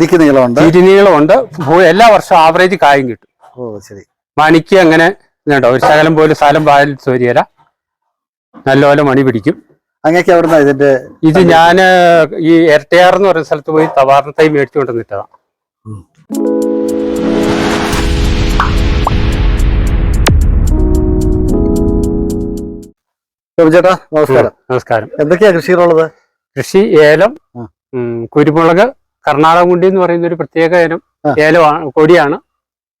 നീളമുണ്ട്. എല്ലാ വർഷവും ആവറേജ് കായും കിട്ടും. ഓ ശരി. മണിക്ക് അങ്ങനെ ഇതുണ്ടോ ഒരു ശകലം പോലും സ്ഥലം പാലിൽ സോരിയല നല്ലപോലെ മണി പിടിക്കും. അങ്ങനെയൊക്കെ എവിടുന്ന ഇതിന്റെ ഇത് ഞാൻ ഈ എരട്ടയാർ എന്ന് പറയുന്ന സ്ഥലത്ത് പോയി തവാറിന് തൈ മേടിച്ചു കൊണ്ടുവന്നിട്ടതാ ടോമി ചേട്ടാ നമസ്കാരം. നമസ്കാരം. എന്തൊക്കെയാ കൃഷികളുള്ളത് കൃഷി ഏലം. കുരുമുളക് കർണാടക മുണ്ടി എന്ന് പറയുന്ന ഒരു പ്രത്യേക ഇനം ഏലമാണ് കൊടിയാണ്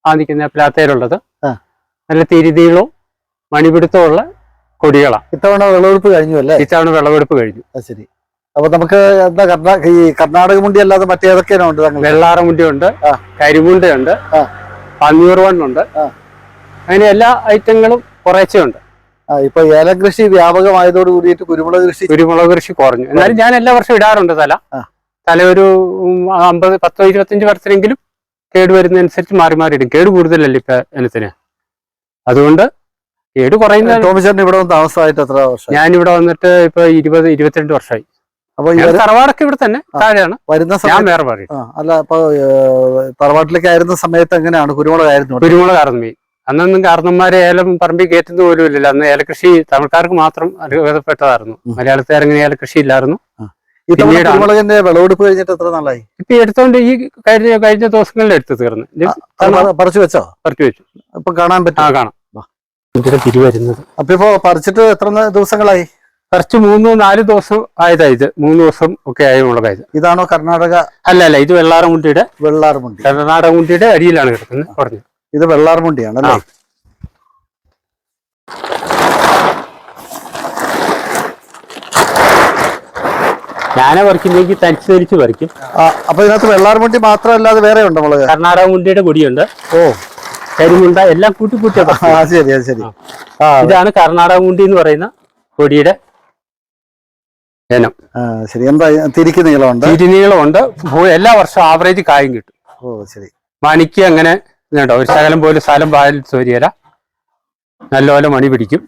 ആ നിൽക്കുന്ന പ്ലാത്തേലുള്ളത് നല്ല നല്ല തിരിതീളവും മണിപിടുത്തമുള്ള കൊടികളാണ്. ഇത്തവണ വിളവെടുപ്പ് കഴിഞ്ഞു അല്ലേ? ഇത്തവണ വിളവെടുപ്പ് കഴിഞ്ഞു. ശരി. അപ്പൊ നമുക്ക് എന്താ കർണാ ഈ കർണാടക മുണ്ടി അല്ലാതെ മറ്റേതൊക്കെയാണ് ഉണ്ട് മുണ്ടി ഉണ്ട്. കരിമുണ്ടയുണ്ട്. പന്നിയൂർ വണ്ണുണ്ട്. അങ്ങനെ എല്ലാ ഐറ്റങ്ങളും കുറേശ്ശെ ഉണ്ട് ഇപ്പൊ ഏലകൃഷി വ്യാപകമായതോട് കൂടിയിട്ട് കുരുമുളക് കൃഷി കുരുമുളക് കൃഷി കുറഞ്ഞു. എന്നാലും ഞാൻ എല്ലാ വർഷവും ഇടാറുണ്ട് തല. തല ഒരു അമ്പത് പത്തോ ഇരുപത്തഞ്ച് വർഷമെങ്കിലും കേട് വരുന്നതനുസരിച്ച് മാറി മാറി ഇടും. കേട് കൂടുതലല്ലേ ഇപ്പൊ ഇനത്തിന്? അതുകൊണ്ട് കേട് കുറയുന്ന ഇവിടെ വന്ന് താമസമായിട്ട് എത്ര വർഷം ഞാനിവിടെ വന്നിട്ട് ഇപ്പൊ ഇരുപത് ഇരുപത്തിരണ്ട് വർഷമായി. അപ്പൊ ഞാൻ തറവാടൊക്കെ ഇവിടെ തന്നെ. താഴെയാണ്. വരുന്ന ഞാൻ വേറെ പറയും അല്ല ഇപ്പൊ തറവാട്ടിലേക്ക് ആയിരുന്ന സമയത്ത് എങ്ങനെയാണ്? കുരുമുളക് ആയിരുന്നു ഇവിടെ? കുരുമുളക് മെയിൻ അന്നൊന്നും കാർന്നന്മാരെ ഏലം പറമ്പിൽ കയറ്റുന്ന പോലും ഇല്ലല്ലോ. അന്ന് ഏലകൃഷി തമിഴ്ക്കാർക്ക് മാത്രം അനുഭവപ്പെട്ടതായിരുന്നു ഇറങ്ങിയ ഏലകൃഷി ഇല്ലായിരുന്നു. കുരുമുളകിന്റെ വിളവെടുപ്പ് കഴിഞ്ഞിട്ട് എത്ര നാളായി? ഇപ്പൊ എടുത്തോണ്ട് ഈ കഴിഞ്ഞ കഴിഞ്ഞ ദിവസങ്ങളിൽ എടുത്ത് തീർന്ന് പറിച്ചു വെച്ചോ? പറിച്ചു വെച്ചു. അപ്പൊ കാണാൻ ആ പറ്റും കാണാം. വാ. ഇതിന്റെ തിരി വരുന്നത്. അപ്പൊ ഇപ്പൊ പറിച്ചിട്ട് എത്ര ദിവസങ്ങളായി? കുറച്ച് മൂന്ന് നാല് ദിവസം ആയതാ ഇത്. മൂന്ന് ദിവസം ഒക്കെ ആയ മുളകായത് ഇതാണോ കർണാടക? അല്ല അല്ല ഇത് വെള്ളാറമുണ്ടിയുടെ വെള്ളാർമുണ്ടി കർണാടകമുണ്ടിയുടെ അടിയിലാണ് കിടക്കുന്നത്. പറഞ്ഞു. ഇത് വെള്ളാർമുണ്ടിയാണ് അല്ലേ ഞാനെ പറിക്കുന്നെങ്കിൽ തനിച്ച് തരിച്ച് പറിക്കും. അപ്പൊ ഇതിനകത്ത് വെള്ളാർമുണ്ടി മാത്രമല്ലാതെ വേറെ ഉണ്ടോ മുളക്? കർണാടകമുണ്ടിയുടെ കൊടിയുണ്ട് ഓ. കരിമുണ്ട എല്ലാം കൂട്ടി കൂട്ടിയ ഇതാണ് ശരി മുണ്ടി ശരി. എന്ന് പറയുന്ന കൊടിയുടെ ഇനം. ആ, ശരി. എന്താ തിരിക്ക് നീളമുണ്ട്? തിരുനീളമുണ്ട് ഭൂ- എല്ലാ വർഷവും ആവറേജ് കായും കിട്ടും. ഓ ശരി. മണിക്ക് അങ്ങനെ ഇതുണ്ടോ? ഒരു ശകലം പോലും സ്ഥലം പാലിൽ സോരിയല നല്ലപോലെ മണി പിടിക്കും.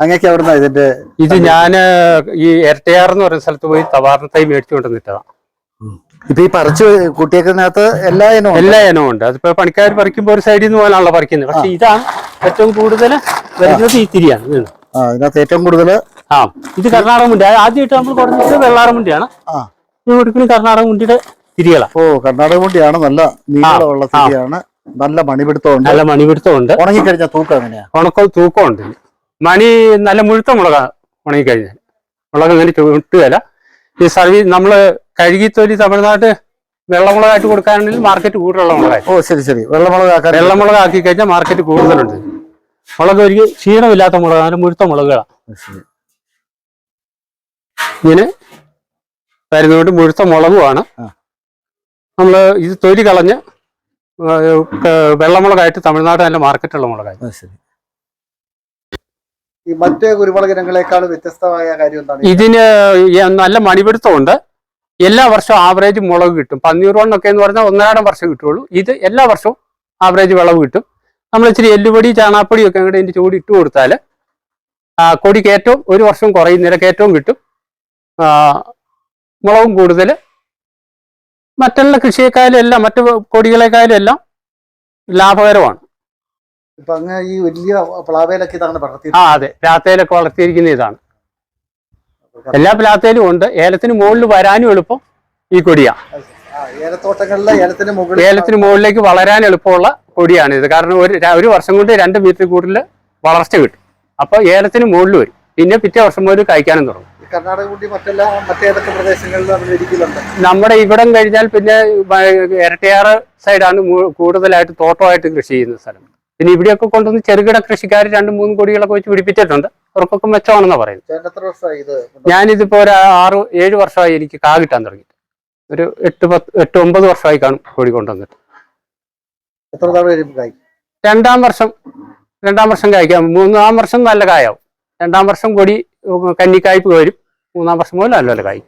അങ്ങനെയൊക്കെ എവിടുന്ന ഇതിന്റെ ഇത് ഞാൻ ഈ എരട്ടയാർ എന്ന് പറയുന്ന സ്ഥലത്ത് പോയി തവാറിന് തൈ മേടിച്ചു കൊണ്ടുവന്നിട്ടതാ. ഇപ്പൊ ഈ പറിച്ചു കുട്ടിയേക്കതിനകത്ത് എല്ലാ ഇനവും ഉണ്ട്. എല്ലാ ഇനവും ഉണ്ട്. അതിപ്പോ പണിക്കാർ പറിക്കുമ്പോ ഒരു സൈഡിൽ നിന്ന് പോലാണല്ലോ പറിക്കുന്നത് പക്ഷെ ഇതാണ് ഏറ്റവും കൂടുതൽ വരുന്നത് ഈ തിരിയാണ്. ഇതിനകത്ത് ഏറ്റവും കൂടുതൽ ആ. ഇത് കർണാടക മുണ്ടി ആദ്യമായിട്ട് നമ്മൾ കുറഞ്ഞത് വെള്ളാറ മുണ്ടിയാണ് ആ. ഇത് കൊടുക്കുന്നത് കർണാടക മുണ്ടിയുടെ തിരികളാ. ഓ കർണാടക മുണ്ടിയാണ് നല്ല നീളമുള്ള തിരിയാണ്. നല്ല മണിപിടുത്തമുണ്ട്. നല്ല മണിപിടുത്തമുണ്ട്. ഉണങ്ങിക്കഴിഞ്ഞ തൂക്കം എങ്ങനെയാ? ഉണക്കം തൂക്കമുണ്ട്. ഇതിന്. മണി നല്ല മുഴുത്ത മുളക ഉണങ്ങിക്കഴിഞ്ഞാൽ മുളക് അങ്ങനെ ചുട്ടുകയല്ല ഈ സർവീസ് നമ്മൾ കഴുകിത്തൊലി തമിഴ്നാട്ട് വെള്ളമുളകായിട്ട് കൊടുക്കാനാണെങ്കിൽ മാർക്കറ്റ് കൂടുതലുള്ള മുളകായി. ഓ ശരി ശരി. വെള്ളമുളക് വെള്ളമുളക് ആക്കി കഴിഞ്ഞാൽ മാർക്കറ്റ് കൂടുതലുണ്ട്. മുളക് ഒരു ക്ഷീണമില്ലാത്ത മുളക് നല്ല മുഴുത്ത മുളകുകളാണ്. ഇങ്ങനെ വരുന്നതുകൊണ്ട് മുഴുത്ത മുളകുമാണ്. നമ്മൾ നമ്മൾ ഇത് തൊലി കളഞ്ഞ് വെള്ളമുളകായിട്ട് തമിഴ്നാട് നല്ല മാർക്കറ്റുള്ള മുളകായി. ശരി. ഈ മറ്റേ കുരുമുളക് ഇനങ്ങളെക്കാൾ വ്യത്യസ്തമായ കാര്യം എന്താണ്? ഇതിന് നല്ല മണിപിടുത്തമുണ്ട്. എല്ലാ വർഷവും ആവറേജ് മുളക് കിട്ടും. പന്നീർ വണ്ണൊക്കെ എന്ന് പറഞ്ഞാൽ ഒന്നരാടം വർഷം കിട്ടുള്ളൂ ഇത് എല്ലാ വർഷവും ആവറേജ് വിളവ് കിട്ടും. നമ്മൾ ഇച്ചിരി എല്ലുപൊടി ചാണാപ്പൊടി ഒക്കെ അങ്ങോട്ട് ഇതിന്റെ ചൂട് ഇട്ട് കൊടുത്താൽ കൊടി കയറ്റവും ഒരു വർഷം കുറയുന്നില്ല കയറ്റവും കിട്ടും. മുളകും കൂടുതൽ. മറ്റുള്ള കൃഷിയെക്കാളും എല്ലാം മറ്റു കൊടികളെക്കാളും എല്ലാം ലാഭകരമാണ്. ഇപ്പൊ അങ്ങ് ഈ വലിയ പ്ലാവേലൊക്കെ ഇതാണ് വളർത്തി ആ അതെ. പ്ലാത്തയിലൊക്കെ വളർത്തിയിരിക്കുന്ന ഇതാണ്. എല്ലാ പ്ലാത്തയിലും ഉണ്ട്. ഏലത്തിന് മുകളിൽ വരാനും എളുപ്പം ഈ കൊടിയാ. ഏലത്തോട്ടങ്ങളിലെ ഏലത്തിന് മുകളിൽ ഏലത്തിന് മുകളിലേക്ക് വളരാൻ എളുപ്പമുള്ള കൊടിയാണ് ഇത്. കാരണം ഒരു ഒരു വർഷം കൊണ്ട് രണ്ട് മീറ്റർ കൂടുതൽ വളർച്ച കിട്ടും. അപ്പൊ ഏലത്തിന് മുകളിൽ വരും. പിന്നെ പിറ്റേ വർഷം മുതൽ കഴിക്കാനും തുടങ്ങും. കർണാടക കൂടി മറ്റെല്ലാ മറ്റേതൊക്കെ പ്രദേശങ്ങളിൽ നമ്മൾ ഇരിക്കുന്നുണ്ട് നമ്മുടെ ഇവിടം കഴിഞ്ഞാൽ പിന്നെ ഇരട്ടയാറ് സൈഡാണ് കൂടുതലായിട്ട് തോട്ടമായിട്ട് കൃഷി ചെയ്യുന്ന സ്ഥലം. പിന്നെ ഇവിടെയൊക്കെ കൊണ്ടുവന്ന് ചെറുകിട കൃഷിക്കാർ രണ്ട് മൂന്ന് കോടികളൊക്കെ വെച്ച് പിടിപ്പിച്ചിട്ടുണ്ട്. അവർക്കൊക്കെ മെച്ചമാണെന്നാ പറയുന്നത്. ഞാനിതിപ്പോ ഒരു ആറ് ഏഴ് വർഷമായി എനിക്ക് കാ കിട്ടാൻ തുടങ്ങി ഒരു എട്ട് പത്ത് എട്ട് ഒമ്പത് വർഷമായി കാണും കോഴി കൊണ്ടുവന്നിട്ട്. എത്ര തവണ രണ്ടാം വർഷം രണ്ടാം വർഷം കായ്ക്കാം. മൂന്നാം വർഷം നല്ല കായാവും. രണ്ടാം വർഷം കൊടി കന്നിക്കായ്പ് വരും. മൂന്നാം വർഷം മുതൽ നല്ല കായ്ക്കും.